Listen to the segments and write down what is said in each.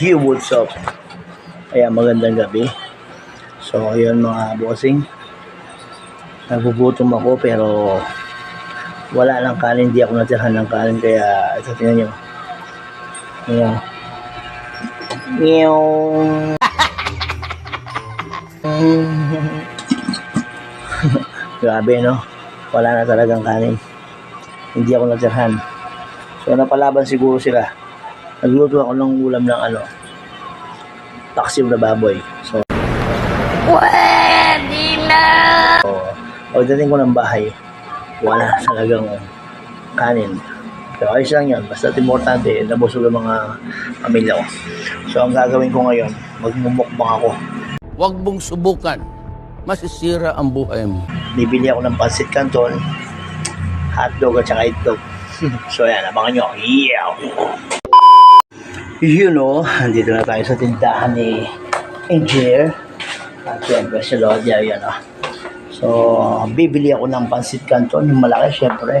What's up? Ayan, magandang gabi. So, ayun mga bossing. Nagugutom ako pero wala lang kanin. Hindi ako natirahan ng kanin kaya ito tingnan nyo. Ayan. Meow. Grabe no? Wala na talagang kanin. Hindi ako natirahan. So napalaban siguro sila. Nagluto ako ng ulam ng ano, taksim na baboy. So, Pwede na! so pagdating ko ng bahay, wala talagang kanin. So ayos lang yun. Basta importante, nabusog ang mga pamilya ko. So ang gagawin ko ngayon, magmumukbang ako. Huwag mong subukan. Masisira ang buhay mo. Bibili ako ng pancit canton, hotdog at saka itlog. so yan, abangan nyo. Yeah! You know, andito na tayo sa tindahan ni Engineer. At syempre si Lodia, yan ah. So, bibili ako ng pancit canton, yung malaki syempre.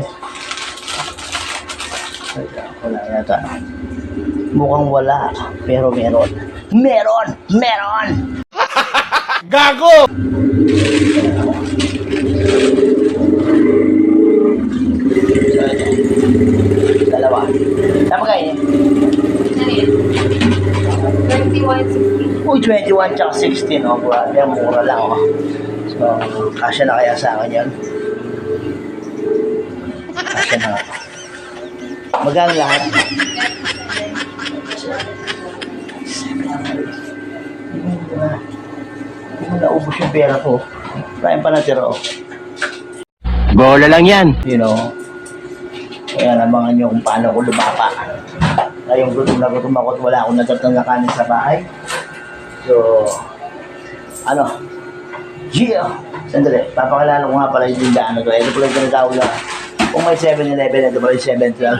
Ay, Wala yata. Mukhang wala, pero meron. Meron! Meron! Gago! Dalawa. Tama kayo? 2160. Uy, 21 tsaka 16, oh. Grabe, ang mura lang, oh. So, kasya na kaya sa akin yan? Kasya na. Magkano lahat? Hindi mo naubos yung pera ko. Maraming pa natira, oh. Bola lang yan. You know, kaya nabangan nyo kung paano ko lumapa. Ngayong gutom na gutom ako at wala akong natatang na kanin sa bahay. So, ano, Gio, sandali, papakilala ko nga pala yung tindahan na to. Ito pala yung tinatawag na, kung may 7-Eleven, ito pala yung 7-12.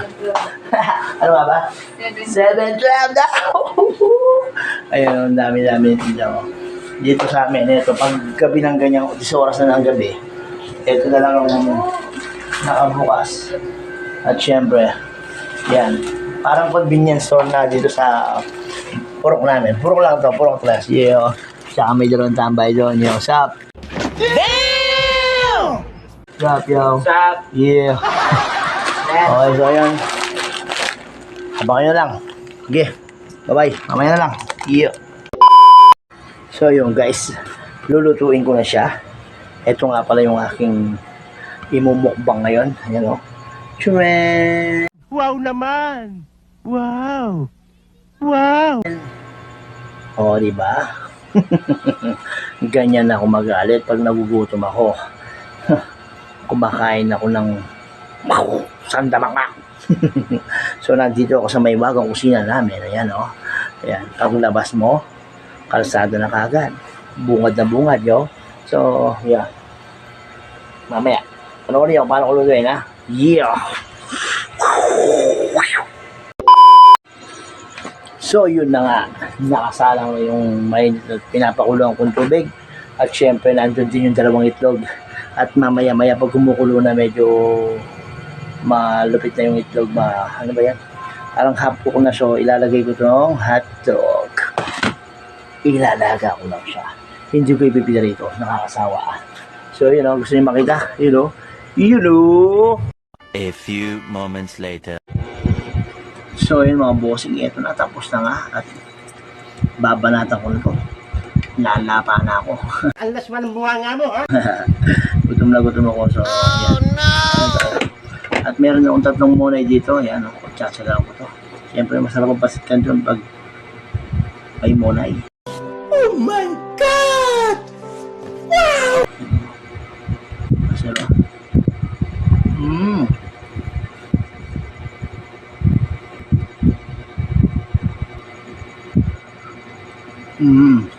ano nga ba? 7-12 na! Ayun, ang dami-dami yung tinda ko. Dito sa amin, ito, pag gabi ng ganyan, 10 oras na ng gabi, ito na lang ang nakabukas. At syempre, yan. Parang convenience store na dito sa purok namin. Purok lang to, purok class. Yeah. Tsaka may dalawang tambay doon. Yo, sup? Damn! Sup, yo? Sup? Yeah. okay, so yun. Abangan nyo lang. Okay. Bye-bye. Mamaya na lang. Yeah. So yun guys, lulutuin ko na siya. Ito nga pala yung aking imumukbang ngayon. Ayan o. Chumen! Wow naman! Wow! Wow! O, di ba? Ganyan ako magalit pag nagugutom ako. Kumakain ako ng sandamaka. so, nandito ako sa may wagang kusina namin. Ayan, o. Ayan, paglabas mo, kalsada na kagad. Bungad na bungad, yo. So, yeah. Mamaya. Ano ko niyo? Paano ko lutuin, ha? Yeah! So, yun na nga. Nakasalang na yung may pinapakuloan kong tubig. At syempre, nandun din yung dalawang itlog. At mamaya-maya, pag kumukulo na, medyo malupit na yung itlog. Ma, ano ba yan? Parang half cook na so ilalagay ko itong hotdog. Ilalaga ko lang siya. Hindi ko ipipila rito. Nakakasawa. So, you know, gusto niyo makita? You know? You know? A few moments later. So yun mga bossing, ito na tapos na nga at babanatan ko na to. Lalapa na ako. Ang lasman ng bunga nga mo, ha? gutom na gutom ako. So, oh, no! At meron akong tatlong monay dito. Ayan, oh, tsatsagaw ko to. Siyempre, masarap ang pasit kanton pag may monay. Mm.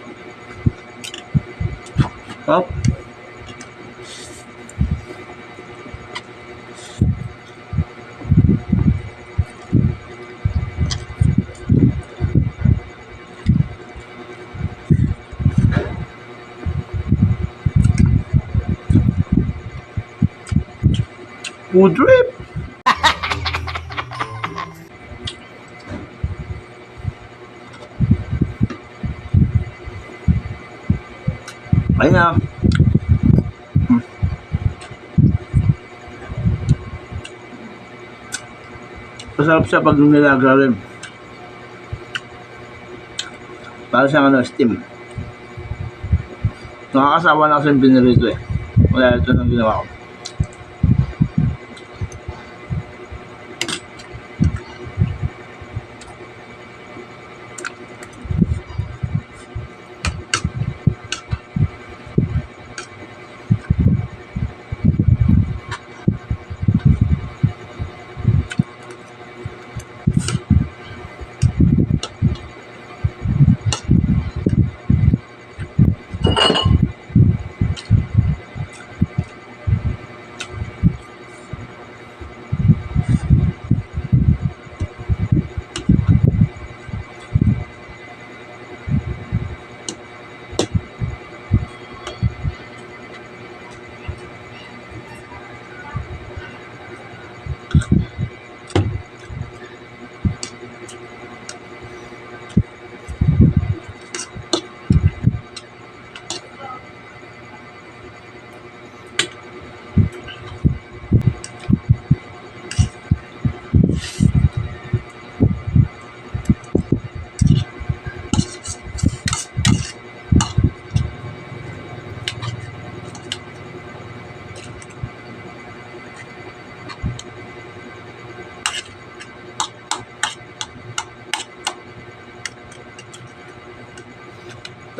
Up. Would drip. Ayun na. Hmm. Masarap siya pag nilaga rin. Para siyang ano, steam. Nakakasawa na kasi yung pinirito eh. Wala ito nang ginawa ko.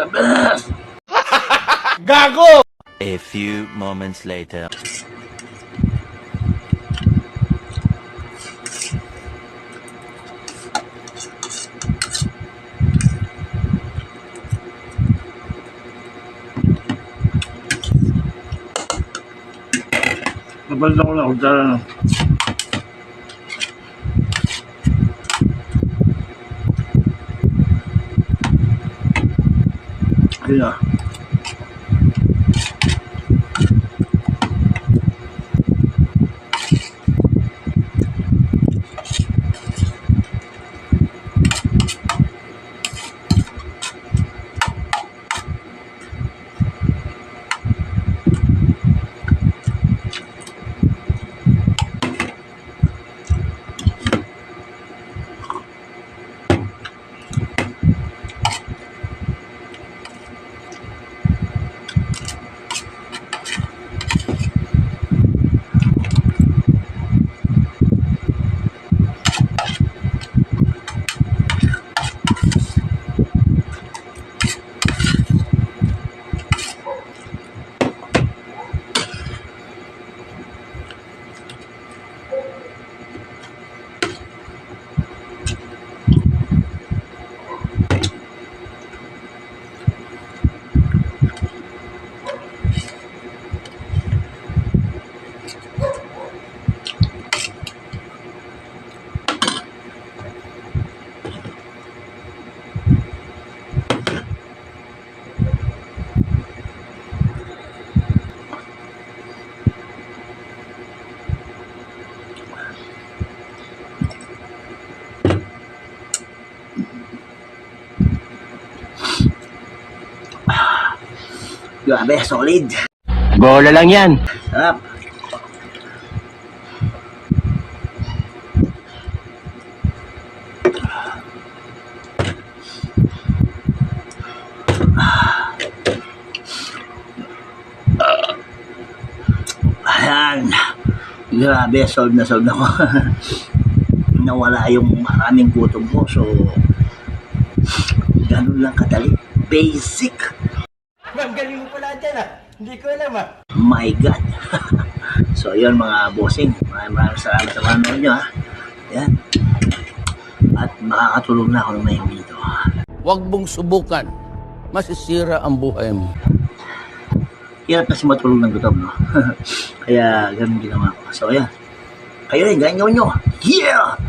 The best! A few moments later. Kapag ako na kutsara na. Ayun na. Grabe, solid. Bola lang yan. Sarap. Ayan. Grabe, solve na solve ako. Nawala yung maraming gutom ko. So, ganun lang kadali. Basic. Ma'am, galing mo pala dyan ah. Hindi ko alam ah. My God. so, yun mga bossing. Maraming maraming salamat sa panonood nyo ha. Yan. At makakatulong na ako ng may dito. Huwag mong subukan. Masisira ang buhay mo. Hirap kasi matulog ng gutom, no? Kaya, ganun ginawa ko. So, ayan. Kayo rin, ganyan gawin nyo. Yeah!